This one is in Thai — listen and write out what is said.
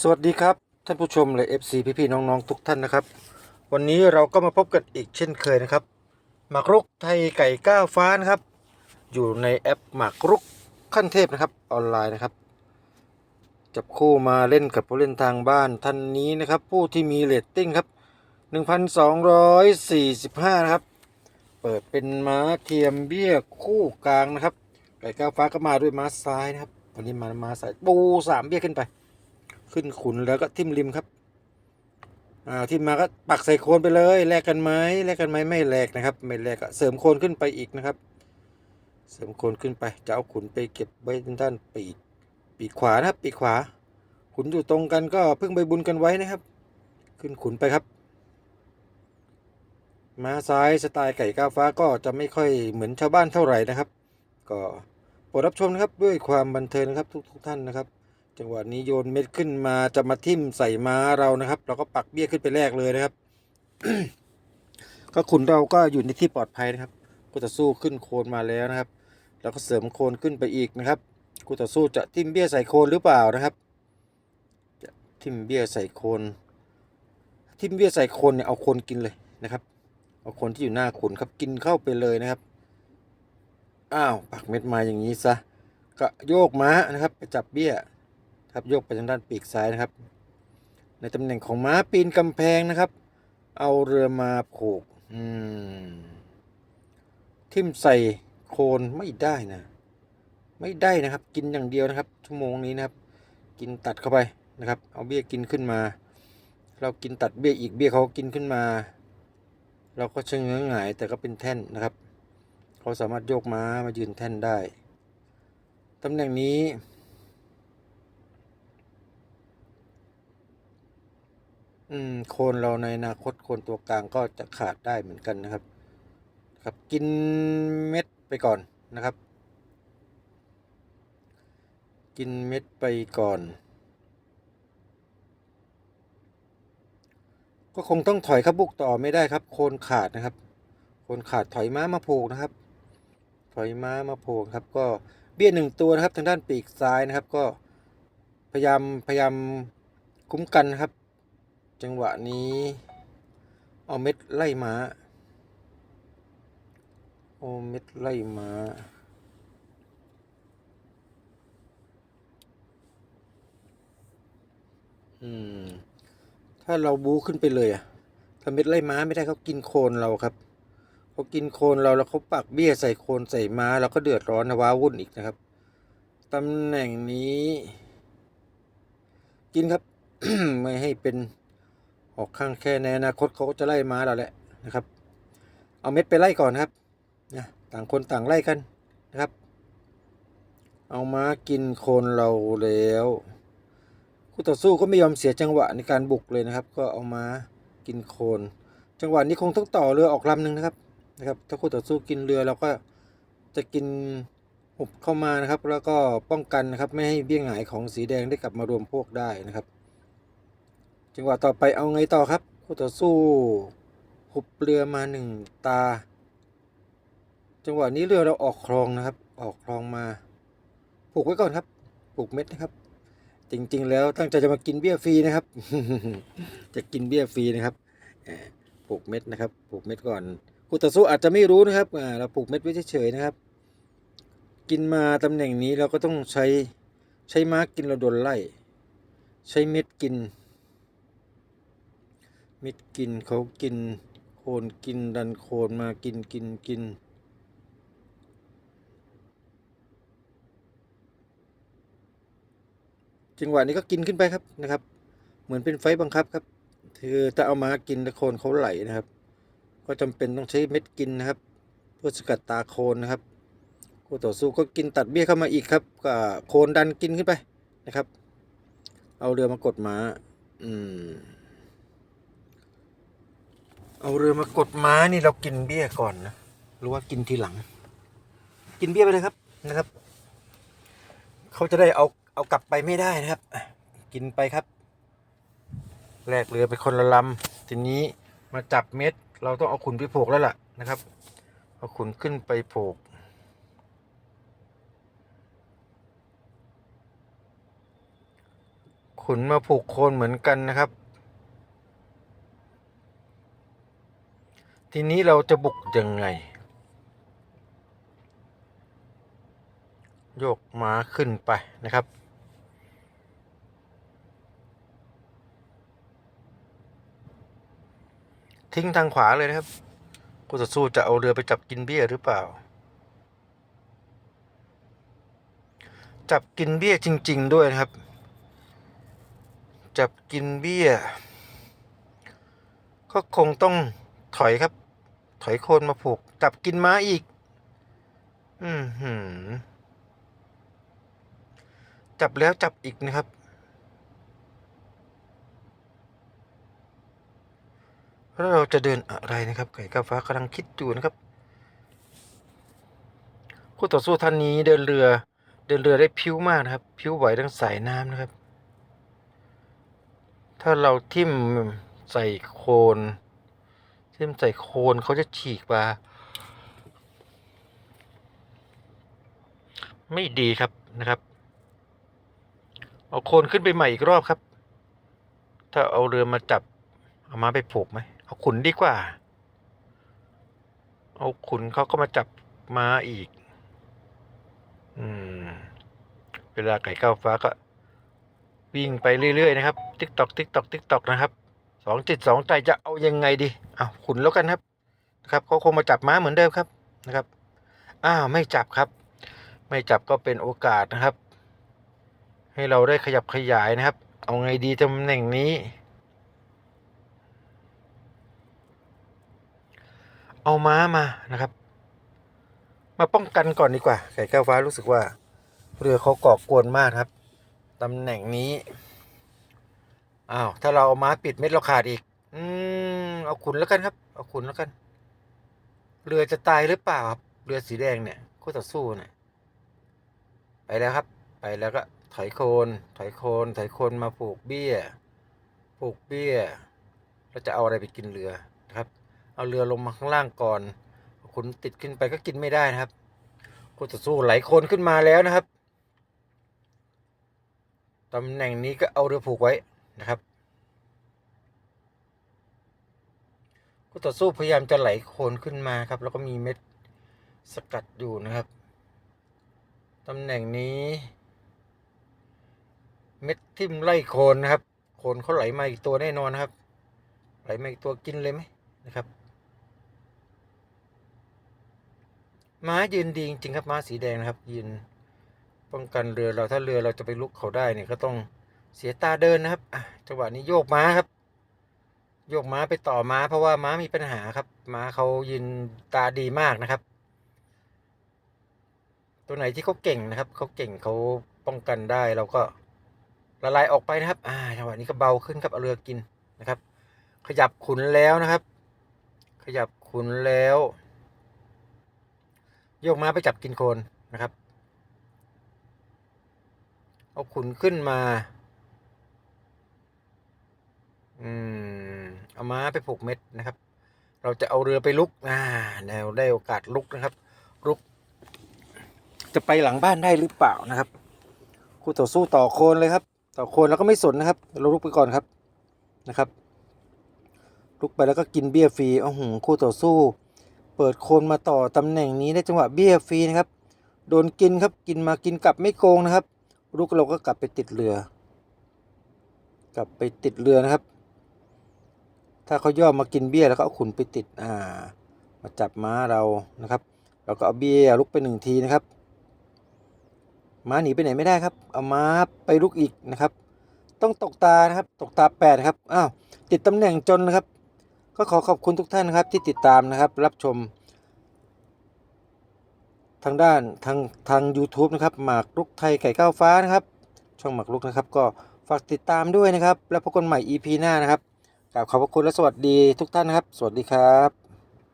สวัสดีครับ ท่านผู้ชมและ FC พี่ๆน้องๆ ทุกท่านนะครับ วันนี้เราก็มาพบกันอีกเช่นเคยนะครับ หมากรุกไทยไก่ก้าวฟ้านครับ อยู่ในแอปหมากรุกขั้นเทพนะครับออนไลน์นะครับ จับคู่มาเล่นกับผู้เล่นทางบ้านท่านนี้นะครับ ผู้ที่มีเรตติ้งครับ 1,245 นะครับ เปิดเป็นม้าเทียมเบี้ยคู่กลางนะครับ ไก่ก้าวฟ้าก็มาด้วยม้าซ้ายนะครับวันนี้มาม้าซ้ายปูสามเบี้ยขึ้นไป ขึ้นขุนแล้วก็ทิ่มริมครับอ่าทิ่มมาก็ปักใส่โคนไปเลยแลกกันไหมแลกกันไหมไม่แลกนะครับไม่แลกก็เสริมโคนขึ้นไปอีกนะครับ เสริมโคนขึ้นไปจะเอาขุนไปเก็บไว้ด้านปีกปีกขวานะครับปีกขวา ขุนอยู่ตรงกันก็เพิ่งใบบุญกันไว้นะครับ ขึ้นขุนไปครับม้าซ้ายสไตล์ไก่ก้าวฟ้าก็จะไม่ค่อยเหมือนชาวบ้านเท่าไหร่นะครับ ก็โปรดรับชมนะครับด้วยความบันเทิงนะครับทุกทุกท่านนะครับ จังหวะนี้โยนเม็ดขึ้นมาจะมาทิ่มใส่ม้าเรานะครับ เราก็ปักเบี้ยขึ้นไปแรกเลยนะครับ ก็ขุนเราก็อยู่ในที่ปลอดภัยนะครับกูต่อสู้ขึ้นโคนมาแล้วนะครับ แล้วก็เสริมโคนขึ้นไปอีกนะครับกูต่อสู้จะทิ่มเบี้ยใส่โคนหรือเปล่านะครับจะทิ่มเบี้ยใส่โคน ทิ่มเบี้ยใส่โคนเนี่ยเอาโคนกินเลยนะครับ เอาโคนที่อยู่หน้าขุนครับกินเข้าไปเลยนะครับ อ้าวปักเม็ดมาอย่างนี้ซะก็โยกม้านะครับ ไปจับเบี้ย ครับ โยกไปทางด้านปีกซ้ายนะครับ ในตำแหน่งของม้าปีนกำแพงนะครับ เอาเรือมาผูกทิ่มใส่โคนไม่ได้นะ ไม่ได้นะครับ กินอย่างเดียวนะครับ ชั่วโมงนี้นะครับ กินตัดเข้าไปนะครับ เอาเบี้ยกินขึ้นมา เรากินตัดเบี้ยอีกเบี้ยเขากินขึ้นมา เราก็ชะเง้อหงายแต่ก็เป็นแท่นนะครับ เขาสามารถโยกม้ามายืนแท่นได้ตำแหน่งนี้ อืมโคนเราในอนาคตโคนตัวกลางก็จะขาดได้เหมือนกันนะครับ ครับกินเม็ดไปก่อนนะครับ กินเม็ดไปก่อน ก็คงต้องถอยครับบุกต่อไม่ได้ครับ โคนขาดนะครับ โคนขาดถอยม้ามาผูกนะครับ ถอยม้ามาผูกครับก็เบี้ยหนึ่งตัวนะครับ ทางด้านปีกซ้ายนะครับ ก็พยายามพยายามคุ้มกันนะครับ จังหวะนี้เอาเม็ดไล่ม้าเอาเม็ดไล่ม้าอืม ถ้าเราบูขึ้นไปเลยอะถ้าเม็ดไล่ม้าไม่ได้เขากินโคนเราครับเขากินโคนเราแล้วเขาปักเบี้ยใส่โคนใส่ม้าเราก็เดือดร้อนนะว้าวุ่นอีกนะครับตำแหน่งนี้ กินครับ ไม่ให้เป็น ออกข้างแค่ในอนาคตเขาก็จะไล่ม้าเราแหละนะครับ เอาเม็ดไปไล่ก่อนครับนะต่างคนต่างไล่กันนะครับ เอาม้ากินโคนเราแล้วคู่ต่อสู้ก็ไม่ยอมเสียจังหวะในการบุกเลยนะครับ ก็เอาม้ากินโคน จังหวะนี้คงต้องต่อเรือออกลำหนึ่งนะครับนะครับ ถ้าคู่ต่อสู้กินเรือเราก็จะกินหุบเข้ามานะครับ แล้วก็ป้องกันนะครับ ไม่ให้เบี้ยงหายของสีแดงได้กลับมารวมพวกได้นะครับ จังหวะต่อไปเอาไงต่อครับคู่ต่อสู้หุบเรือมาหนึ่งตา จังหวะนี้เรือเราออกคลองนะครับ ออกคลองมาผูกไว้ก่อนครับผูกเม็ดนะครับ จริงๆ แล้วตั้งใจจะมากินเบี้ยฟรีนะครับ จะกินเบี้ยฟรีนะครับปลูกเม็ดนะครับปลูกเม็ดก่อนคู่ต่อสู้อาจจะไม่รู้นะครับเราปลูกเม็ดไว้เฉยๆนะครับ กินมาตำแหน่งนี้เราก็ต้องใช้ใช้ม้ากินเราโดนไล่ ใช้เม็ดกิน ม็ดกินเขากิน โคนกินดันโคนมากินกินกิน จังหวะนี้ก็กินขึ้นไปครับนะครับ เหมือนเป็นไฟบังคับครับ คือถ้าเอามากินแล้วโคนเขาไหลนะครับ ก็จำเป็นต้องใช้เม็ดกินนะครับ เพื่อสกัดตาโคนนะครับคู่ต่อสู้ก็กินตัดเบี้ยเข้ามาอีกครับก็โคนดันกินขึ้นไปนะครับ เอาเรือมากดม้าอืม เอาเรือมากดม้านี่เรากินเบี้ยก่อนนะหรือว่ากินทีหลัง กินเบี้ยไปเลยครับนะครับ เขาจะได้เอาเอากลับไปไม่ได้นะครับ กินไปครับแลกเรือไปคนละลำทีนี้มาจับเม็ด เราต้องเอาขุนไปโผกแล้วล่ะนะครับ เอาขุนขึ้นไปโผกขุนมาผูกโคนเหมือนกันนะครับ ทีนี้เราจะบุกยังไง โยกม้าขึ้นไปนะครับ ทิ้งทางขวาเลยนะครับกูจะสู้จะเอาเรือไปจับกินเบี้ยหรือเปล่า จับกินเบี้ยจริง ๆ ด้วยนะครับ จับกินเบี้ย ก็คงต้องถอยครับ ถอยโคนมาผูกจับกินม้าอีก อืมหืมจับแล้วจับอีกนะครับ แล้วเราจะเดินอะไรนะครับ ไก่กาฟ้ากำลังคิดอยู่นะครับ คู่ต่อสู้ท่านนี้เดินเรือ เดินเรือได้พิ้วมากนะครับ พิ้วไหวทั้งสายน้ำนะครับ ถ้าเราทิ่มใส่โคน ทิ่มใส่โคนเขาจะฉีกมาไม่ดีครับนะครับ เอาโคนขึ้นไปใหม่อีกรอบครับ ถ้าเอาเรือมาจับ เอามาไปผูกไหมเอาขุนดีกว่า เอาขุนเขาก็มาจับมาอีก อืม เวลาไก่ก้าวฟ้าก็ วิ่งไปเรื่อย ๆ นะครับ ติ๊กตอกติ๊กตอกติ๊กตอกนะครับ สองจิตสองใจจะเอายังไงดีเอาขุนแล้วกันครับนะครับเขาคงมาจับม้าเหมือนเดิมครับนะครับอ้าวไม่จับครับ ไม่จับก็เป็นโอกาสนะครับ ให้เราได้ขยับขยายนะครับ เอาไงดีตำแหน่งนี้ เอาม้ามานะครับ มาป้องกันก่อนดีกว่าไก่แก้วฟ้ารู้สึกว่า เรือเขาก่อกวนมากครับตำแหน่งนี้ อ้าวถ้าเราเอาม้าปิดเม็ดเราขาดอีก อืมเอาขุนแล้วกันครับ เอาขุนแล้วกัน เรือจะตายหรือเปล่าครับ เรือสีแดงเนี่ยคู่ต่อสู้เนี่ยไปแล้วครับ ไปแล้วก็ถอยโคนถอยโคนถอยโคนมาผูกเบี้ยผูกเบี้ยแล้วจะเอาอะไรไปกินเรือนะครับ เอาเรือลงมาข้างล่างก่อนขุนติดขึ้นไปก็กินไม่ได้นะครับคู่ต่อสู้ไหลโคนขึ้นมาแล้วนะครับตำแหน่งนี้ก็เอาเรือผูกไว้ นะครับคู่ต่อสู้พยายามจะไหลโคนขึ้นมาครับ แล้วก็มีเม็ดสกัดอยู่นะครับตำแหน่งนี้ เม็ดทิ่มไล่โคนนะครับ โคนเขาไหลมาอีกตัวแน่นอนนะครับ ไหลมาอีกตัวกินเลยไหมนะครับม้ายืนดีจริงครับม้าสีแดงนะครับยืนป้องกันเรือเราถ้าเรือเราจะไปลุกเขาได้เนี่ยก็ต้อง เสียตาเดินนะครับจังหวะนี้โยกม้าครับ โยกม้าไปต่อม้า เพราะว่าม้ามีปัญหาครับ ม้าเขายืนตาดีมากนะครับ ตัวไหนที่เขาเก่งนะครับเขาเก่งเขาป้องกันได้เราก็ละลายออกไปนะครับ อ่าจังหวะนี้ก็เบาขึ้นครับเอาเรือกินนะครับ ขยับขุนแล้วนะครับ ขยับขุนแล้ว โยกม้าไปจับกินโคนนะครับ เอาขุนขึ้นมา อืมเอาม้าไปผูกเม็ดนะครับ เราจะเอาเรือไปลุกอ่าแนวได้โอกาสลุกนะครับ ลุก จะไปหลังบ้านได้หรือเปล่านะครับคู่ต่อสู้ต่อโคนเลยครับ ต่อโคนแล้วก็ไม่สนนะครับ เราลุกไปก่อนครับนะครับ ลุกไปแล้วก็กินเบี้ยฟรีโอ้โหคู่ต่อสู้ เปิดโคนมาต่อตำแหน่งนี้ได้จังหวะเบี้ยฟรีนะครับ โดนกินครับกินมากินกลับไม่โกงนะครับลุกเราก็กลับไปติดเรือ กลับไปติดเรือนะครับ ถ้าเขาย่อมากินเบี้ยแล้วก็เอาขุนไปติดอ่ามาจับม้าเรานะครับเราก็เอาเบี้ยลุกไปหนึ่งทีนะครับ ม้าหนีไปไหนไม่ได้ครับ เอาม้าไปลุกอีกนะครับ ต้องตกตานะครับ ตกตาแปดครับอ้าวติดตำแหน่งจนนะครับ ก็ขอขอบคุณทุกท่านนะครับ ที่ติดตามนะครับ รับชม ทางด้านทางทาง YouTube นะครับหมากรุกไทยไก่ก้าวฟ้านะครับ ช่องหมากรุกนะครับ ก็ฝากติดตามด้วยนะครับ แล้วพบกันใหม่ EP หน้านะครับ กราบขอบพระคุณและสวัสดีทุกท่านนะครับ สวัสดีครับ